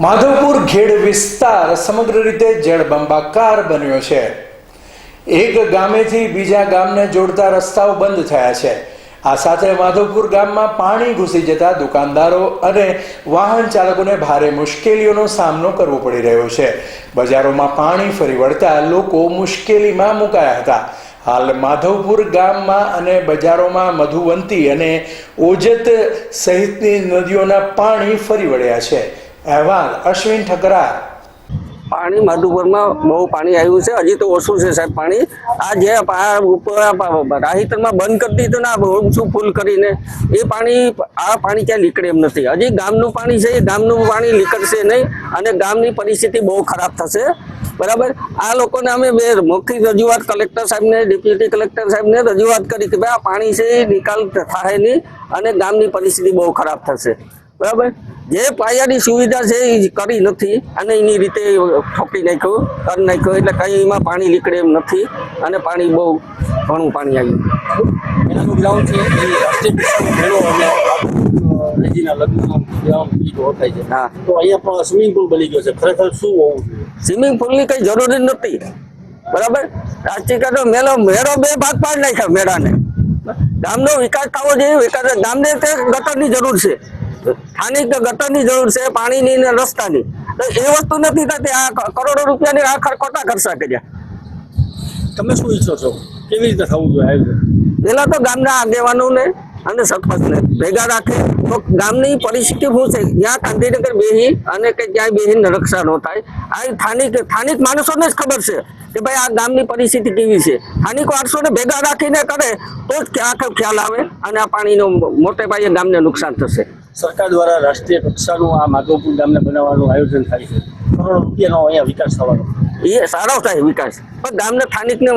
માધવપુર ઘેડ વિસ્તાર સમગ્ર રીતે જળબંબાકાર બન્યો છે. એક ગામેથી બીજા ગામને જોડતા રસ્તાઓ બંધ થયા છે. આ સાથે માધવપુર ગામમાં પાણી ઘૂસી જતા દુકાનદારો અને વાહન ચાલકોને ભારે મુશ્કેલીઓનો સામનો કરવો પડી રહ્યો છે. બજારોમાં પાણી ફરી વળતા લોકો મુશ્કેલીમાં મુકાયા હતા. હાલ માધવપુર ગામમાં અને બજારોમાં મધુવંતી અને ઓજત સહિતની નદીઓના પાણી ફરી વળ્યા છે. અહેવાલ, અશ્વિન ઠકરા પાણી માધુપુરમાં બહુ પાણી આવ્યું છે. હજી તો ઓછું છે સાહેબ પાણી. આ જે રાહિતરમાં બંધ કરી દીધું ને આ ઊંચું ફૂલ કરીને. એ પાણી, આ પાણી ક્યાં નીકળે એમ નથી. હજી ગામનું પાણી છે, એ ગામનું પાણી નીકળશે નહીં અને ગામની પરિસ્થિતિ બહુ ખરાબ થશે. બરાબર? આ લોકોને અમે બે મૌખિક રજૂઆત કલેક્ટર સાહેબને, ડેપ્યુટી કલેક્ટર સાહેબને રજૂઆત કરી કે ભાઈ આ પાણી છે, એ નિકાલ થાય નહીં અને ગામની પરિસ્થિતિ બહુ ખરાબ થશે. બરાબર? જે પાયાની સુવિધા છે એ કરી નથી અને એની રીતે ઠોકી નાખ્યું કરી નાખ્યું એટલે કંઈ એમાં પાણી નીકળે એમ નથી અને પાણી બહુ ઘણું પાણી આવ્યું એનાનું ગ્રાઉન્ડ છે એ સ્વિમિંગ પુલ બની ગયો છે. ખરેખર શું હોવું જોઈએ? સ્વિમિંગ પુલની કઈ જરૂર જ નથી. બરાબર? રાજકીય મેળો મેળો બે ભાગ પાડી નાખ્યા મેળાને. ગામનો વિકાસ થવો જોઈએ વિકાસ ગામને ગટરની જરૂર છે. સ્થાનિક ગટરની જરૂર છે પાણીની ને રસ્તાની. તો એ વસ્તુ નથી થતી આ કરોડો રૂપિયાની આ ખોટા ખર્ચા કર્યા. તમે શું ઈચ્છો છો? કેવી રીતે થવું જોઈએ પેલા તો ગામના આગેવાનોને અને સરપંચને ભેગા રાખે. તો ગામની પરિસ્થિતિ શું છે? જ્યાં ગાંધીનગર બેહી અને કે ક્યાંય બેહીને રક્ષા ન થાય. આ સ્થાનિક સ્થાનિક માણસોને જ ખબર છે કે ભાઈ આ ગામની પરિસ્થિતિ કેવી છે. સ્થાનિક વારસોને ભેગા રાખીને કરે તો જ આખો ખ્યાલ આવે અને આ પાણીનો મોટે પાયે ગામને નુકસાન થશે. સરકાર દ્વારા રાષ્ટ્રીય કક્ષાનું આ માધવપુર ગામને બનાવવાનું આયોજન થાય છે. કરોડો રૂપિયાનો અહીંયા વિકાસ થવાનો. એ સારો થાય વિકાસ. પણ ગામને સ્થાનિકને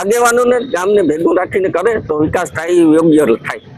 આગેવાનોને ગામને ભેગું રાખીને કરે તો વિકાસ થાય, યોગ્ય થાય.